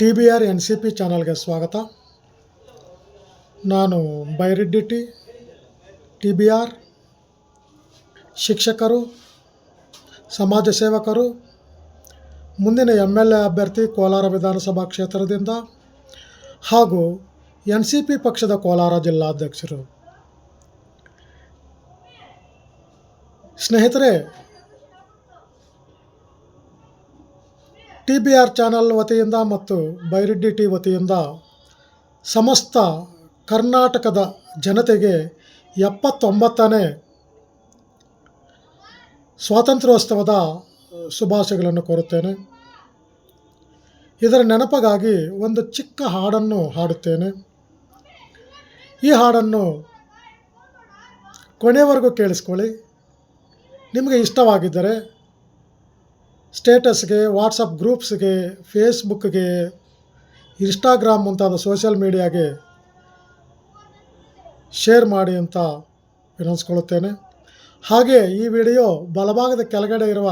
T B R N C P ಚಾನಲ್ಗೆ ಸ್ವಾಗತ. ನಾನು Byreddy T T B R ಶಿಕ್ಷಕರು, ಸಮಾಜ ಸೇವಕರು, ಮುಂದಿನ ಎಂ ಎಲ್ ಎ ಅಭ್ಯರ್ಥಿ ಕೋಲಾರ ವಿಧಾನಸಭಾ ಕ್ಷೇತ್ರದಿಂದ ಹಾಗೂ ಎನ್ ಸಿ ಪಿ ಪಕ್ಷದ ಕೋಲಾರ ಜಿಲ್ಲಾಧ್ಯಕ್ಷರು. ಸ್ನೇಹಿತರೆ ಟಿ ಬಿ ಆರ್ ಚಾನಲ್ ವತಿಯಿಂದ ಮತ್ತು ಬೈರೆಡ್ಡಿ ಟಿ ವತಿಯಿಂದ ಸಮಸ್ತ ಕರ್ನಾಟಕದ ಜನತೆಗೆ ಎಪ್ಪತ್ತೊಂಬತ್ತನೇ ಸ್ವಾತಂತ್ರ್ಯೋತ್ಸವದ ಶುಭಾಶಯಗಳನ್ನು ಕೋರುತ್ತೇನೆ. ಇದರ ನೆನಪಿಗಾಗಿ ಒಂದು ಚಿಕ್ಕ ಹಾಡನ್ನು ಹಾಡುತ್ತೇನೆ. ಈ ಹಾಡನ್ನು ಕೊನೆಯವರೆಗೂ ಕೇಳಿಸ್ಕೊಳ್ಳಿ. ನಿಮಗೆ ಇಷ್ಟವಾಗಿದ್ದರೆ ಸ್ಟೇಟಸ್ಗೆ ವಾಟ್ಸಪ್ ಗ್ರೂಪ್ಸ್ಗೆ, ಫೇಸ್ಬುಕ್ಗೆ, ಇನ್ಸ್ಟಾಗ್ರಾಮ್ ಮುಂತಾದ ಸೋಷಿಯಲ್ ಮೀಡಿಯಾಗೆ ಶೇರ್ ಮಾಡಿ ಅಂತ ವಿನಂತಿಸ್ಕೊಳ್ಳುತ್ತೇನೆ ಹಾಗೆ ಈ ವಿಡಿಯೋ ಬಲಭಾಗದ ಕೆಳಗಡೆ ಇರುವ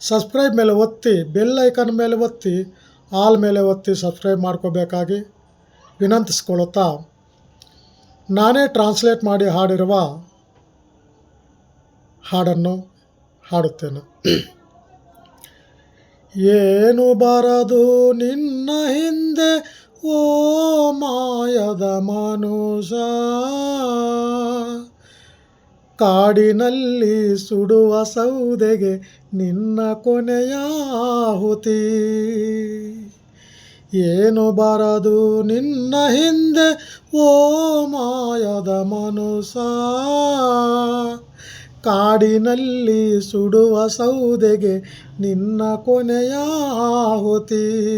ಸಬ್ಸ್ಕ್ರೈಬ್ ಮೇಲೆ ಒತ್ತಿ, ಬೆಲ್ ಐಕನ್ ಮೇಲೆ ಒತ್ತಿ, ಆಲ್ ಮೇಲೆ ಒತ್ತಿ ಸಬ್ಸ್ಕ್ರೈಬ್ ಮಾಡ್ಕೋಬೇಕಾಗಿ ವಿನಂತಿಸ್ಕೊಳ್ಳುತ್ತಾ ನಾನೇ ಟ್ರಾನ್ಸ್ಲೇಟ್ ಮಾಡಿ ಹಾಡಿರುವ ಹಾಡನ್ನು ಹಾಡುತ್ತೇನೆ. ಏನು ಬರದು ನಿನ್ನ ಹಿಂದೆ, ಓ ಮಾಯದ ಮನುಷ ಕಾಡಿನಲ್ಲಿ ಸುಡುವ ಸೌದೆಗೆ ನಿನ್ನ ಕೊನೆಯ ಆಹುತಿ. ಏನು ಬರದು ನಿನ್ನ ಹಿಂದೆ, ಓ ಮಾಯದ ಮನುಷ ಕಾಡಿನಲ್ಲಿ ಸುಡುವ ಸೌದೆಗೆ ನಿನ್ನ ಕೊನೆಯ ಆಹುತಿ.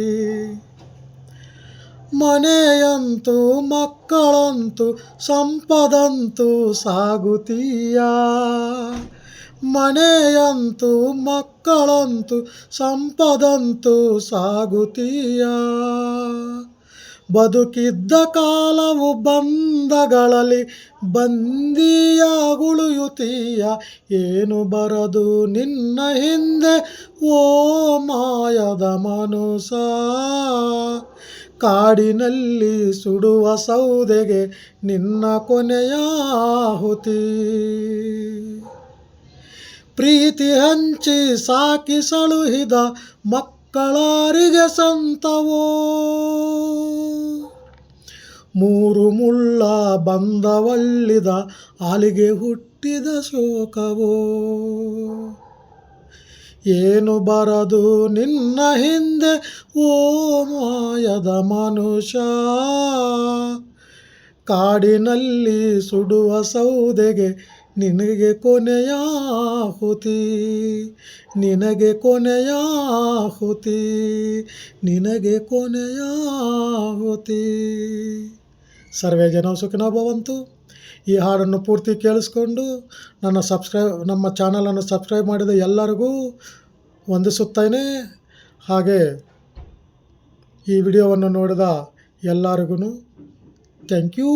ಮನೆಯಂತೂ ಮಕ್ಕಳಂತೂ ಸಂಪದಂತೂ ಸಾಗುತ್ತೀಯ? ಮನೆಯಂತೂ ಮಕ್ಕಳಂತೂ ಸಂಪದಂತೂ ಸಾಗುತ್ತೀಯ? ಬದುಕಿದ್ದ ಕಾಲವು ಬಂದಗಳಲ್ಲಿ ಬಂದಿಯಾಗುಳಿಯುತ್ತೀಯ ಏನು ಬರದು ನಿನ್ನ ಹಿಂದೆ ಓ ಮಾಯದ ಮನುಸ ಕಾಡಿನಲ್ಲಿ ಸುಡುವ ಸೌದೆಗೆ ನಿನ್ನ ಕೊನೆಯ ಆಹುತಿ. ಪ್ರೀತಿ ಹಂಚಿ ಸಾಕಿ ಸಳುಹಿದ ಮಕ್ಕಳಾರಿಗೆ ಸಂತವೋ. ಮೂರು ಮುಳ್ಳ ಬಂದವಳ್ಳಿದ ಆಲಿಗೆ ಹುಟ್ಟಿದ ಶೋಕವೋ. ಏನು ಬರದು ನಿನ್ನ ಹಿಂದೆ ಓ ಮಾಯದ ಮನುಷ್ಯ. ಕಾಡಿನಲ್ಲಿ ಸುಡುವ ಸೌದೆಗೆ ನಿನಗೆ ಕೊನೆಯ ಆಹುತಿ ನಿನಗೆ ಕೊನೆಯ ಆಹುತಿ ನಿನಗೆ ಕೊನೆಯ ಹುತಿ ಸರ್ವೇ ಜನ ಸುಖನ ಭವಂತು. ಈ ಹಾಡನ್ನು ಪೂರ್ತಿ ಕೇಳಿಸ್ಕೊಂಡು ನನ್ನ ಸಬ್ಸ್ಕ್ರೈಬ್, ನಮ್ಮ ಚಾನಲನ್ನು ಸಬ್ಸ್ಕ್ರೈಬ್ ಮಾಡಿದ ಎಲ್ಲರಿಗೂ ವಂದಿಸುತ್ತೇನೆ. ಹಾಗೆ ಈ ವಿಡಿಯೋವನ್ನು ನೋಡಿದ ಎಲ್ಲರಿಗೂ ಥ್ಯಾಂಕ್ ಯೂ.